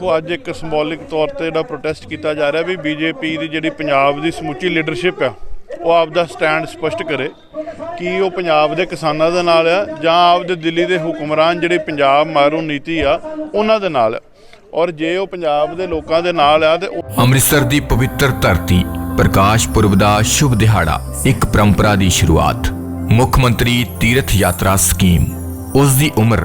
ਦੇਖੋ, ਅੱਜ ਇੱਕ ਸਿੰਬੋਲਿਕ ਤੌਰ ਤੇ ਜਿਹੜਾ ਪ੍ਰੋਟੈਸਟ ਕੀਤਾ ਜਾ ਰਿਹਾ ਵੀ ਬੀਜੇਪੀ ਦੀ ਜਿਹੜੀ ਪੰਜਾਬ ਦੀ ਸਮੁੱਚੀ ਲੀਡਰਸ਼ਿਪ ਆ, ਉਹ ਆਪਦਾ ਸਟੈਂਡ ਸਪਸ਼ਟ ਕਰੇ ਕਿ ਉਹ ਪੰਜਾਬ ਦੇ ਕਿਸਾਨਾਂ ਦੇ ਨਾਲ ਆ ਜਾਂ ਆਪਦੇ ਦਿੱਲੀ ਦੇ ਹੁਕਮਰਾਨ ਜਿਹੜੇ ਪੰਜਾਬ ਮਾਰੂ ਨੀਤੀ ਆ, ਉਹਨਾਂ ਦੇ ਨਾਲ ਔਰ ਜੇ ਉਹ ਪੰਜਾਬ ਦੇ ਲੋਕਾਂ ਦੇ ਨਾਲ ਆ, ਤੇ ਉਹ ਅੰਮ੍ਰਿਤਸਰ ਦੀ ਪਵਿੱਤਰ ਧਰਤੀ, ਪ੍ਰਕਾਸ਼ ਪੁਰਬ ਦਾ ਸ਼ੁਭ ਦਿਹਾੜਾ, ਇੱਕ ਪਰੰਪਰਾ ਦੀ ਸ਼ੁਰੂਆਤ। ਮੁੱਖ ਮੰਤਰੀ ਤੀਰਥ ਯਾਤਰਾ ਸਕੀਮ, ਉਸ ਦੀ ਉਮਰ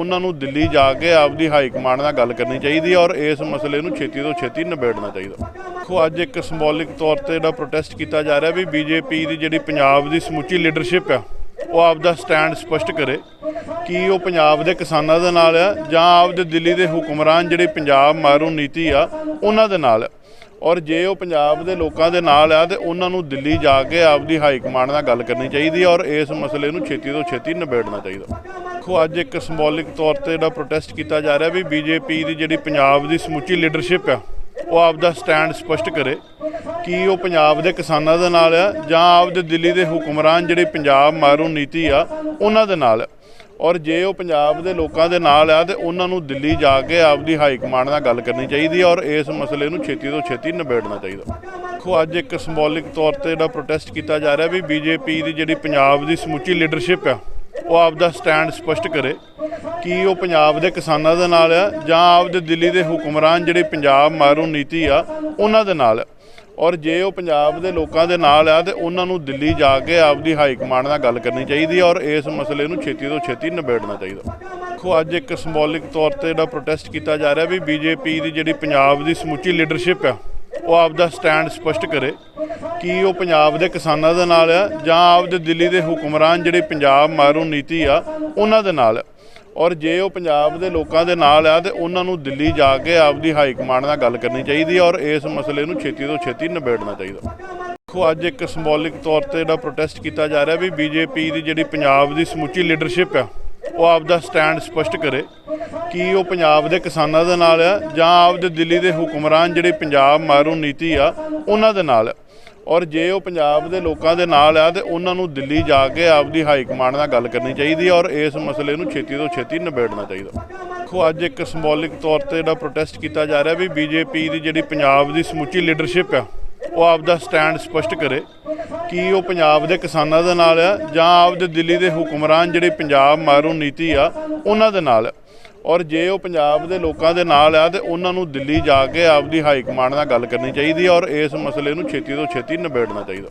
ਉਹਨਾਂ ਨੂੰ ਦਿੱਲੀ ਜਾ ਕੇ ਆਪਦੀ ਹਾਈ ਕਮਾਂਡ ਨਾਲ ਗੱਲ ਕਰਨੀ ਚਾਹੀਦੀ ਹੈ ਔਰ ਇਸ ਮਸਲੇ ਨੂੰ ਛੇਤੀ ਤੋਂ ਛੇਤੀ ਨਿਬੇੜਨਾ ਚਾਹੀਦਾ ਦੇਖੋ, ਅੱਜ ਇੱਕ ਸਿੰਬੋਲਿਕ ਤੌਰ ਤੇ ਜਿਹੜਾ ਪ੍ਰੋਟੈਸਟ ਕੀਤਾ ਜਾ ਰਿਹਾ ਵੀ ਬੀਜੇਪੀ ਦੀ ਜਿਹੜੀ ਪੰਜਾਬ ਦੀ ਸਮੁੱਚੀ ਲੀਡਰਸ਼ਿਪ ਆ, ਉਹ ਆਪਦਾ ਸਟੈਂਡ ਸਪਸ਼ਟ ਕਰੇ ਕਿ ਉਹ ਪੰਜਾਬ ਦੇ ਕਿਸਾਨਾਂ ਦੇ ਨਾਲ ਆ ਜਾਂ ਆਪਦੇ ਦਿੱਲੀ ਦੇ ਹੁਕਮਰਾਨ ਜਿਹੜੇ ਪੰਜਾਬ ਮਾਰੂ ਨੀਤੀ ਆ, ਉਹਨਾਂ ਦੇ ਨਾਲ ਆ। ਔਰ ਜੇ ਉਹ ਪੰਜਾਬ ਦੇ ਲੋਕਾਂ ਦੇ ਨਾਲ ਆ, ਤੇ ਉਹਨਾਂ ਨੂੰ ਦਿੱਲੀ ਜਾ ਕੇ ਆਪਦੀ ਹਾਈ ਕਮਾਂਡ ਨਾਲ ਗੱਲ ਕਰਨੀ ਚਾਹੀਦੀ ਔਰ ਇਸ ਮਸਲੇ ਨੂੰ ਛੇਤੀ ਤੋਂ ਛੇਤੀ ਨਿਬੇੜਨਾ ਚਾਹੀਦਾ ਦੇਖੋ, ਅੱਜ ਇੱਕ ਸਿੰਬੋਲਿਕ ਤੌਰ ਤੇ ਜਿਹੜਾ ਪ੍ਰੋਟੈਸਟ ਕੀਤਾ ਜਾ ਰਿਹਾ ਵੀ ਬੀਜੇਪੀ ਦੀ ਜਿਹੜੀ ਪੰਜਾਬ ਦੀ ਸਮੁੱਚੀ ਲੀਡਰਸ਼ਿਪ ਆ, ਉਹ ਆਪਦਾ ਸਟੈਂਡ ਸਪਸ਼ਟ ਕਰੇ ਕਿ ਉਹ ਪੰਜਾਬ ਦੇ ਕਿਸਾਨਾਂ ਦੇ ਨਾਲ ਆ ਜਾਂ ਆਪਦੇ ਦਿੱਲੀ ਦੇ ਹੁਕਮਰਾਨ ਜਿਹੜੇ ਪੰਜਾਬ ਮਾਰੂ ਨੀਤੀ ਆ, ਉਹਨਾਂ ਦੇ ਨਾਲ ਔਰ ਜੇ ਉਹ ਪੰਜਾਬ ਦੇ ਲੋਕਾਂ ਦੇ ਨਾਲ ਆ, ਤੇ ਉਹਨਾਂ ਨੂੰ ਦਿੱਲੀ ਜਾ ਕੇ ਆਪਦੀ ਹਾਈ ਕਮਾਂਡ ਨਾਲ ਗੱਲ ਕਰਨੀ ਚਾਹੀਦੀ ਔਰ ਇਸ ਮਸਲੇ ਨੂੰ ਛੇਤੀ ਤੋਂ ਛੇਤੀ ਨਿਬੇੜਨਾ ਚਾਹੀਦਾ। ਦੇਖੋ, ਅੱਜ ਇੱਕ ਸਿੰਬੋਲਿਕ ਤੌਰ ਤੇ ਜਿਹੜਾ ਪ੍ਰੋਟੈਸਟ ਕੀਤਾ ਜਾ ਰਿਹਾ ਵੀ ਬੀਜੇਪੀ ਦੀ ਜਿਹੜੀ ਪੰਜਾਬ ਦੀ ਸਮੁੱਚੀ ਲੀਡਰਸ਼ਿਪ ਆ ਉਹ ਆਪਦਾ ਸਟੈਂਡ ਸਪਸ਼ਟ ਕਰੇ ਕਿ ਉਹ ਪੰਜਾਬ ਦੇ ਕਿਸਾਨਾਂ ਦੇ ਨਾਲ ਆ ਜਾਂ ਆਪਦੇ ਦਿੱਲੀ ਦੇ ਹੁਕਮਰਾਨ ਜਿਹੜੇ ਪੰਜਾਬ ਮਾਰੂ ਨੀਤੀ ਆ, ਉਹਨਾਂ ਦੇ ਨਾਲ ਆ। ਔਰ ਜੇ ਉਹ ਪੰਜਾਬ ਦੇ ਲੋਕਾਂ ਦੇ ਨਾਲ ਆ ਤੇ ਉਹਨਾਂ ਨੂੰ ਦਿੱਲੀ ਜਾ ਕੇ ਆਪਦੀ ਹਾਈ ਕਮਾਂਡ ਨਾਲ ਗੱਲ ਕਰਨੀ ਚਾਹੀਦੀ ਹੈ ਔਰ ਇਸ ਮਸਲੇ ਨੂੰ ਛੇਤੀ ਤੋਂ ਛੇਤੀ ਨਿਬੇੜਨਾ ਚਾਹੀਦਾ ਦੇਖੋ, ਅੱਜ ਇੱਕ ਸਿੰਬੋਲਿਕ ਤੌਰ ਤੇ ਜਿਹੜਾ ਪ੍ਰੋਟੈਸਟ ਕੀਤਾ ਜਾ ਰਿਹਾ ਵੀ ਬੀਜੇਪੀ ਦੀ ਜਿਹੜੀ ਪੰਜਾਬ ਦੀ ਸਮੁੱਚੀ ਲੀਡਰਸ਼ਿਪ ਆ, ਉਹ ਆਪਦਾ ਸਟੈਂਡ ਸਪਸ਼ਟ ਕਰੇ ਕੀ ਉਹ ਪੰਜਾਬ ਦੇ ਕਿਸਾਨਾਂ ਦੇ ਨਾਲ ਆ ਜਾਂ ਆਪਦੇ ਦਿੱਲੀ ਦੇ ਹੁਕਮਰਾਨ ਜਿਹੜੇ ਪੰਜਾਬ ਮਾਰੂ ਨੀਤੀ ਆ, ਉਹਨਾਂ ਦੇ ਨਾਲ ਆ। ਔਰ ਜੇ ਉਹ ਪੰਜਾਬ ਦੇ ਲੋਕਾਂ ਦੇ ਨਾਲ ਆ, ਤੇ ਉਹਨਾਂ ਨੂੰ ਦਿੱਲੀ ਜਾ ਕੇ ਆਪਦੀ ਹਾਈ ਕਮਾਂਡ ਨਾਲ ਗੱਲ ਕਰਨੀ ਚਾਹੀਦੀ ਹੈ ਔਰ ਇਸ ਮਸਲੇ ਨੂੰ ਛੇਤੀ ਤੋਂ ਛੇਤੀ ਨਿਬੇੜਨਾ ਚਾਹੀਦਾ ਦੇਖੋ, ਅੱਜ ਇੱਕ ਸਿੰਬੋਲਿਕ ਤੌਰ ਤੇ ਜਿਹੜਾ ਪ੍ਰੋਟੈਸਟ ਕੀਤਾ ਜਾ ਰਿਹਾ ਵੀ ਬੀਜੇਪੀ ਦੀ ਜਿਹੜੀ ਪੰਜਾਬ ਦੀ ਸਮੁੱਚੀ ਲੀਡਰਸ਼ਿਪ ਆ, ਉਹ ਆਪਦਾ ਸਟੈਂਡ ਸਪਸ਼ਟ ਕਰੇ ਕਿ ਉਹ ਪੰਜਾਬ ਦੇ ਕਿਸਾਨਾਂ ਦੇ ਨਾਲ ਆ ਜਾਂ ਆਪਦੇ ਦਿੱਲੀ ਦੇ ਹੁਕਮਰਾਨ ਜਿਹੜੇ ਪੰਜਾਬ ਮਾਰੂ ਨੀਤੀ ਆ, ਉਹਨਾਂ ਦੇ ਨਾਲ ਆ। ਔਰ ਜੇ ਉਹ ਪੰਜਾਬ ਦੇ ਲੋਕਾਂ ਦੇ ਨਾਲ ਆ ਤੇ ਉਹਨਾਂ ਨੂੰ ਦਿੱਲੀ ਜਾ ਕੇ ਆਪਦੀ ਹਾਈ ਕਮਾਂਡ ਨਾਲ ਗੱਲ ਕਰਨੀ ਚਾਹੀਦੀ ਹੈ ਔਰ ਇਸ ਮਸਲੇ ਨੂੰ ਛੇਤੀ ਤੋਂ ਛੇਤੀ ਨਿਬੇੜਨਾ ਚਾਹੀਦਾ। ਦੇਖੋ, ਅੱਜ ਇੱਕ ਸਿੰਬੋਲਿਕ ਤੌਰ ਤੇ ਜਿਹੜਾ ਪ੍ਰੋਟੈਸਟ ਕੀਤਾ ਜਾ ਰਿਹਾ ਵੀ ਬੀਜੇਪੀ ਦੀ ਜਿਹੜੀ ਪੰਜਾਬ ਦੀ ਸਮੁੱਚੀ ਲੀਡਰਸ਼ਿਪ ਆ, ਉਹ ਆਪਦਾ ਸਟੈਂਡ ਸਪਸ਼ਟ ਕਰੇ ਕਿ ਉਹ ਪੰਜਾਬ ਦੇ ਕਿਸਾਨਾਂ ਦੇ ਨਾਲ ਆ ਜਾਂ ਆਪਦੇ ਦਿੱਲੀ ਦੇ ਹੁਕਮਰਾਨ ਜਿਹੜੇ ਪੰਜਾਬ ਮਾਰੂ ਨੀਤੀ ਆ, ਉਹਨਾਂ ਦੇ ਨਾਲ ਔਰ ਜੇ ਉਹ ਪੰਜਾਬ ਦੇ ਲੋਕਾਂ ਦੇ ਨਾਲ ਆ ਤੇ ਉਹਨਾਂ ਨੂੰ ਦਿੱਲੀ ਜਾ ਕੇ ਆਪਦੀ ਹਾਈ ਕਮਾਂਡ ਨਾਲ ਗੱਲ ਕਰਨੀ ਚਾਹੀਦੀ ਔਰ ਇਸ ਮਸਲੇ ਨੂੰ ਛੇਤੀ ਤੋਂ ਛੇਤੀ ਨਿਬੇੜਨਾ ਚਾਹੀਦਾ।